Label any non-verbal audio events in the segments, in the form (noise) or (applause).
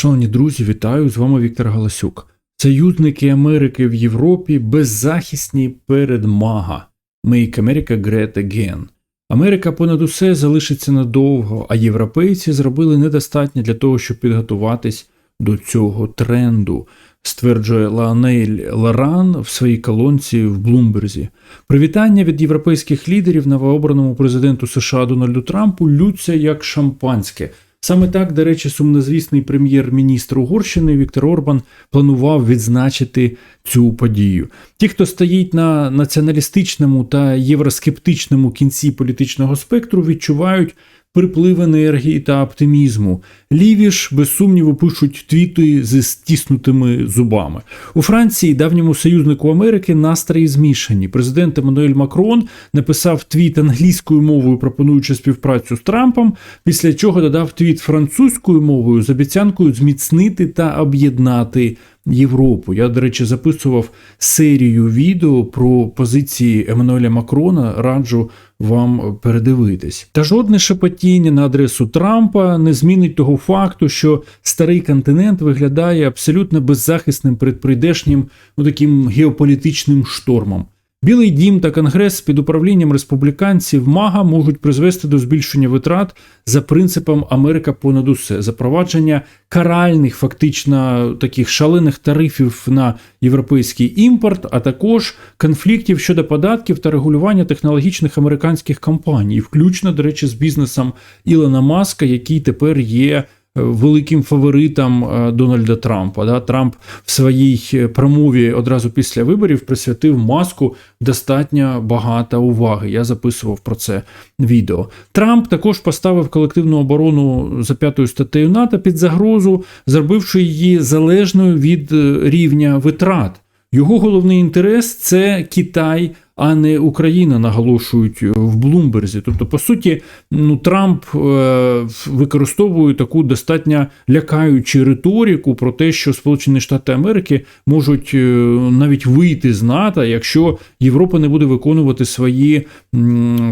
Шановні друзі, вітаю! З вами Віктор Галасюк. Союзники Америки в Європі беззахисні перед МАГА. Make America Great Again. Америка понад усе залишиться надовго, а європейці зробили недостатньо для того, щоб підготуватись до цього тренду, стверджує Лаонель Ларан в своїй колонці в Блумберзі. Привітання від європейських лідерів новообраному президенту США Дональду Трампу лються як шампанське. Саме так, до речі, сумнозвісний прем'єр-міністр Угорщини Віктор Орбан планував відзначити цю подію. Ті, хто стоїть на націоналістичному та євроскептичному кінці політичного спектру, відчувають приплив енергії та оптимізму. Ліві ж, без сумніву, пишуть твіти зі стіснутими зубами. У Франції, давньому союзнику Америки, настрої змішані. Президент Еммануель Макрон написав твіт англійською мовою, пропонуючи співпрацю з Трампом, після чого додав твіт французькою мовою з обіцянкою зміцнити та об'єднати. Європу. Я, до речі, записував серію відео про позиції Еммануеля Макрона. Раджу вам передивитись. Та жодне шепотіння на адресу Трампа не змінить того факту, що старий континент виглядає абсолютно беззахисним перед прийдешнім ну, таким геополітичним штормом. Білий дім та конгрес під управлінням республіканців МАГА можуть призвести до збільшення витрат за принципом Америка понад усе, запровадження каральних, фактично таких шалених тарифів на європейський імпорт, а також конфліктів щодо податків та регулювання технологічних американських компаній, включно, до речі, з бізнесом Ілона Маска, який тепер є великим фаворитом е, Дональда Трампа. Да? Трамп в своїй е, промові одразу після виборів присвятив маску достатньо багато уваги. Я записував про це відео. Трамп також поставив колективну оборону за п'ятою статтею НАТО під загрозу, зробивши її залежною від е, рівня витрат. Його головний інтерес це Китай а не Україна, наголошують в Блумберзі. Тобто, по суті, ну Трамп е, використовує таку достатньо лякаючу риторику про те, що Сполучені Штати Америки можуть е, навіть вийти з НАТО, якщо Європа не буде виконувати свої,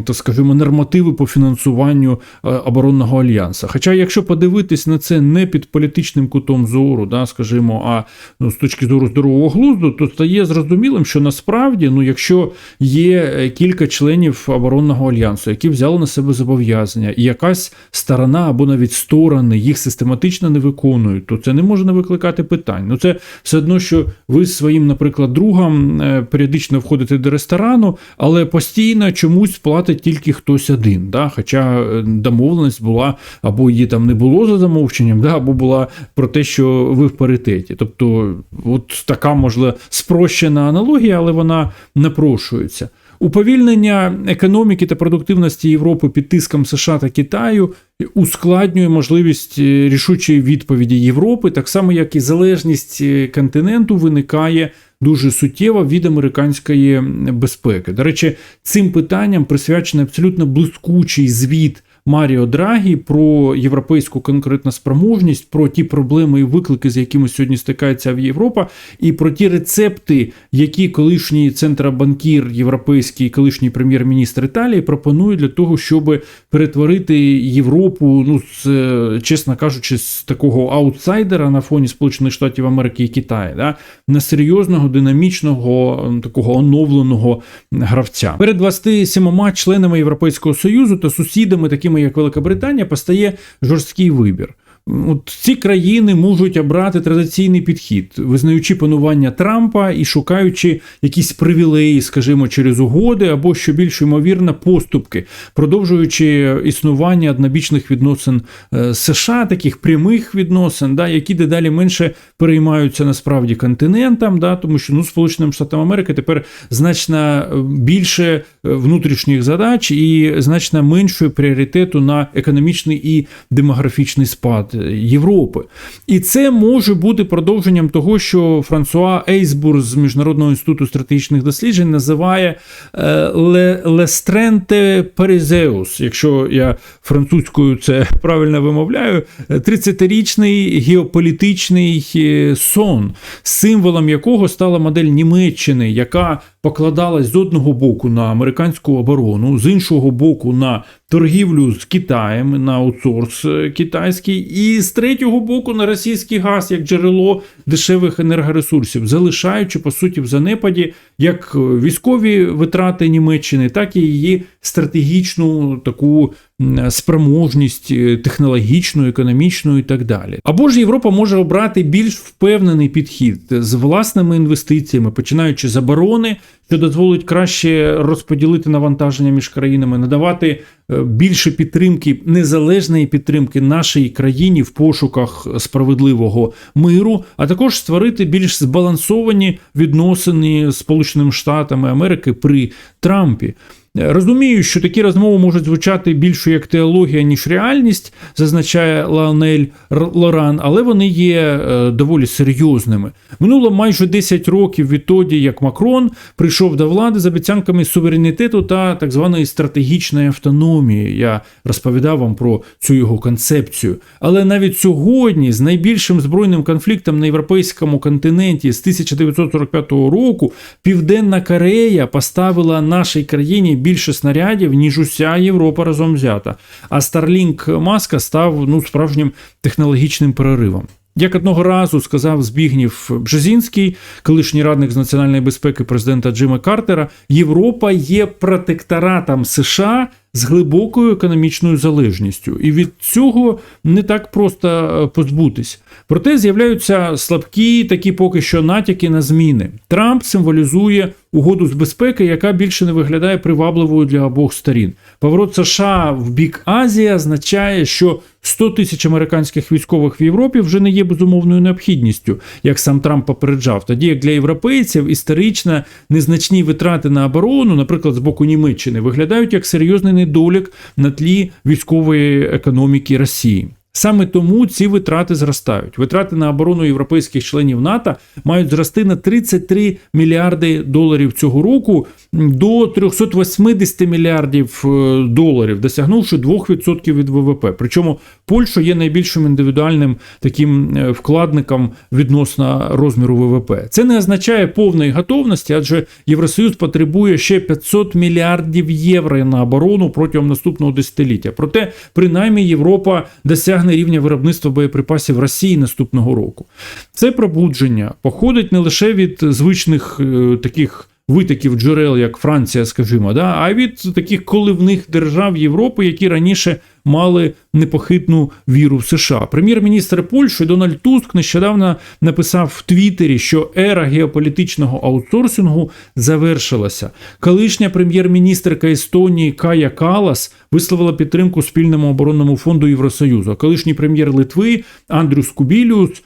так скажімо, нормативи по фінансуванню е, оборонного альянсу. Хоча, якщо подивитись на це не під політичним кутом зору, да, скажімо, а ну, з точки зору здорового глузду, то стає зрозумілим, що насправді, ну, якщо є е, кілька членів оборонного альянсу, які взяли на себе зобов'язання, і якась сторона або навіть сторони їх систематично не виконують, то це не може не викликати питань. Ну це все одно, що ви своїм, наприклад, другом е, періодично входите до ресторану, але постійно чомусь платить тільки хтось один. Да? Хоча е, домовленість була або її там не було за замовченням, да? або була про те, що ви в паритеті. Тобто, от така можливо спрощена аналогія, але вона напрошує змінюються. Уповільнення економіки та продуктивності Європи під тиском США та Китаю ускладнює можливість е, рішучої відповіді Європи, так само як і залежність е, континенту виникає дуже суттєво від американської безпеки. До речі, цим питанням присвячений абсолютно блискучий звіт Маріо Драгі про європейську конкретну спроможність, про ті проблеми і виклики, з якими сьогодні стикається Європа, і про ті рецепти, які колишній центробанкір європейський, колишній прем'єр-міністр Італії пропонує для того, щоб перетворити Європу, ну чесно кажучи, з такого аутсайдера на фоні Сполучених Штатів Америки і Китаю, да, на серйозного динамічного такого оновленого гравця. Перед 27 членами Європейського союзу та сусідами, такими як Велика Британія, постає жорсткий вибір. От Ці країни можуть обрати традиційний підхід, визнаючи панування Трампа і шукаючи якісь привілеї, скажімо, через угоди або що більш ймовірно, поступки, продовжуючи існування однобічних відносин е, США, таких прямих відносин, да, які дедалі менше переймаються насправді континентом, да, тому що ну, Сполученим Штатам Америки тепер значно більше е, внутрішніх задач і значно меншою пріоритету на економічний і демографічний спад. Європи. І це може бути продовженням того, що Франсуа Ейсбур з Міжнародного інституту стратегічних досліджень називає е, Лестренте Перезеус, якщо я французькою це (laughs) правильно вимовляю, 30-річний геополітичний е, сон, символом якого стала модель Німеччини, яка покладалась з одного боку на американську оборону, з іншого боку на торгівлю з Китаєм на аутсорс е, китайський, і з третього боку на російський газ як джерело дешевих енергоресурсів, залишаючи по суті в занепаді як е, військові витрати Німеччини, так і її стратегічну таку спроможність е, технологічну, економічну і так далі. Або ж Європа може обрати більш впевнений підхід з власними інвестиціями, починаючи з оборони, що дозволить краще розподілити навантаження між країнами, надавати е, більше підтримки, незалежної підтримки нашій країні в пошуках справедливого миру, а також створити більш збалансовані відносини з Сполученими Штатами Америки при Трампі. Розумію, що такі розмови можуть звучати більше як теологія, ніж реальність, зазначає Лаонель Лоран, але вони є е, доволі серйозними. Минуло майже 10 років відтоді, як Макрон прийшов до влади з обіцянками суверенітету та так званої стратегічної автономії. Я розповідав вам про цю його концепцію. Але навіть сьогодні, з найбільшим збройним конфліктом на європейському континенті з 1945 року, Південна Корея поставила нашій країні більше снарядів, ніж уся Європа разом взята. А Starlink Маска став ну, справжнім технологічним переривом. Як одного разу сказав Збігнів Бжезінський, колишній радник з національної безпеки президента Джима Картера, Європа є протекторатом США з глибокою економічною залежністю, і від цього не так просто е, позбутись. Проте з'являються слабкі такі поки що натяки на зміни. Трамп символізує угоду з безпеки, яка більше не виглядає привабливою для обох сторін. Поворот США в бік Азії означає, що 100 тисяч американських військових в Європі вже не є безумовною необхідністю, як сам Трамп попереджав. Тоді як для європейців історично незначні витрати на оборону, наприклад, з боку Німеччини, виглядають як серйозний недолік на тлі військової економіки Росії. Саме тому ці витрати зростають. Витрати на оборону європейських членів НАТО мають зрости на 33 мільярди доларів цього року до 380 мільярдів е, доларів, досягнувши 2% від ВВП. Причому Польща є найбільшим індивідуальним таким е, вкладником відносно розміру ВВП. Це не означає повної готовності, адже Євросоюз потребує ще 500 мільярдів євро на оборону протягом наступного десятиліття. Проте, принаймні, Європа досягне рівня виробництва боєприпасів Росії наступного року. Це пробудження походить не лише від звичних е, таких. Витоків джерел, як Франція, скажімо, да, а від таких коливних держав Європи, які раніше мали непохитну віру в США. Прем'єр-міністр Польщі Дональд Туск нещодавно написав в Твіттері, що ера геополітичного аутсорсингу завершилася. Колишня прем'єр-міністрка Естонії Кая Калас висловила підтримку спільному оборонному фонду Євросоюзу. Колишній прем'єр Литви Андрюс Кубіліус е,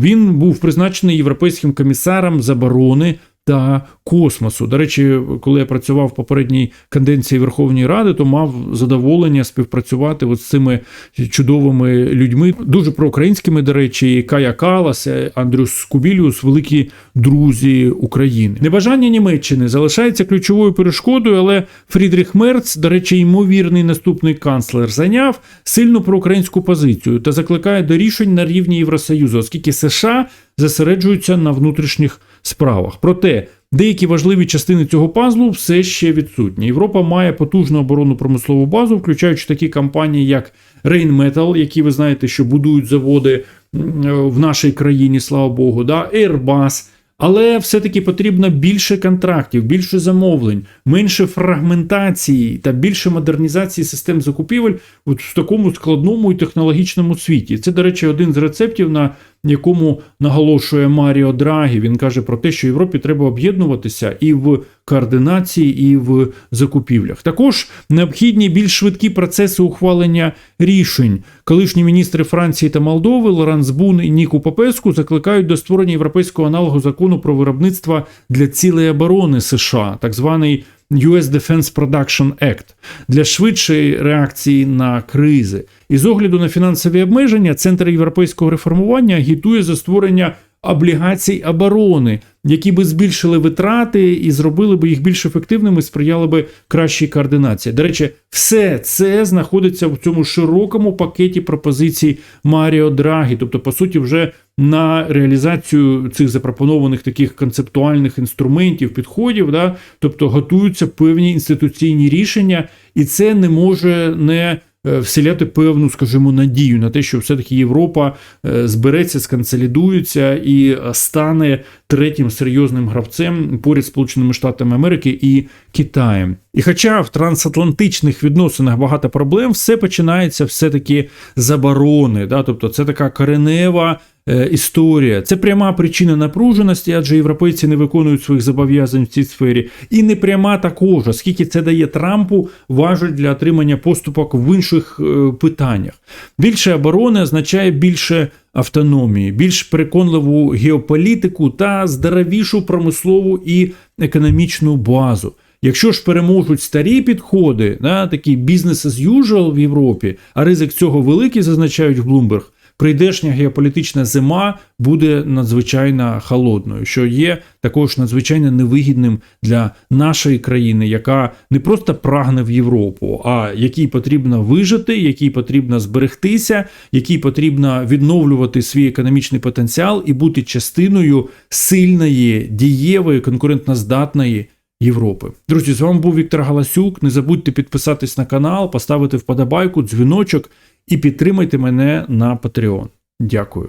він був призначений європейським комісаром з оборони та космосу. До речі, коли я працював в попередній каденції Верховної Ради, то мав задоволення співпрацювати от з цими чудовими людьми, дуже проукраїнськими, до речі, Кая Калас, Андрюс Кубіліус, великі друзі України. Небажання Німеччини залишається ключовою перешкодою, але Фрідріх Мерц, до речі, ймовірний наступний канцлер, зайняв сильну проукраїнську позицію та закликає до рішень на рівні Євросоюзу, оскільки США зосереджуються на внутрішніх справах. Проте деякі важливі частини цього пазлу все ще відсутні. Європа має потужну оборонну промислову базу, включаючи такі компанії, як Rheinmetall, які ви знаєте, що будують заводи в нашій країні, слава Богу, да, Airbus. Але все-таки потрібно більше контрактів, більше замовлень, менше фрагментації та більше модернізації систем закупівель в такому складному і технологічному світі. Це, до речі, один з рецептів, на якому наголошує Маріо Драгі. Він каже про те, що Європі треба об'єднуватися і в координації, і в закупівлях. Також необхідні більш швидкі процеси ухвалення рішень. Колишні міністри Франції та Молдови Лоранс Бун і Ніку Попеску закликають до створення європейського аналогу закону про виробництво для цілей оборони США, так званий US Defense Production Act, для швидшої реакції на кризи. І з огляду на фінансові обмеження, Центр європейського реформування агітує за створення облігацій оборони, які би збільшили витрати і зробили би їх більш ефективними, сприяли би кращій координації. До речі, все це знаходиться в цьому широкому пакеті пропозицій Маріо Драгі, тобто, по суті, вже на реалізацію цих запропонованих таких концептуальних інструментів, підходів, да, тобто готуються певні інституційні рішення, і це не може не вселяти певну, скажімо, надію на те, що все-таки Європа е, збереться, сконсолідується і е, стане третім серйозним гравцем поряд Сполученими Штатами Америки і Китаєм. І хоча в трансатлантичних відносинах багато проблем, все починається все-таки з заборони. Да? Тобто це така коренева е, історія. Це пряма причина напруженості, адже європейці не виконують своїх зобов'язань в цій сфері. І не пряма також, оскільки це дає Трампу важель для отримання поступок в інших е, питаннях. Більше оборони означає більше автономії, більш переконливу геополітику та здоровішу промислову і економічну базу. Якщо ж переможуть старі підходи, да, такі бізнес as usual в Європі, а ризик цього великий, зазначають в Bloomberg, прийдешня геополітична зима буде надзвичайно холодною, що є також надзвичайно невигідним для нашої країни, яка не просто прагне в Європу, а якій потрібно вижити, якій потрібно зберегтися, якій потрібно відновлювати свій економічний потенціал і бути частиною сильної, дієвої, конкурентноздатної. Європи. Друзі, з вами був Віктор Галасюк. Не забудьте підписатись на канал, поставити вподобайку, дзвіночок і підтримайте мене на Patreon. Дякую.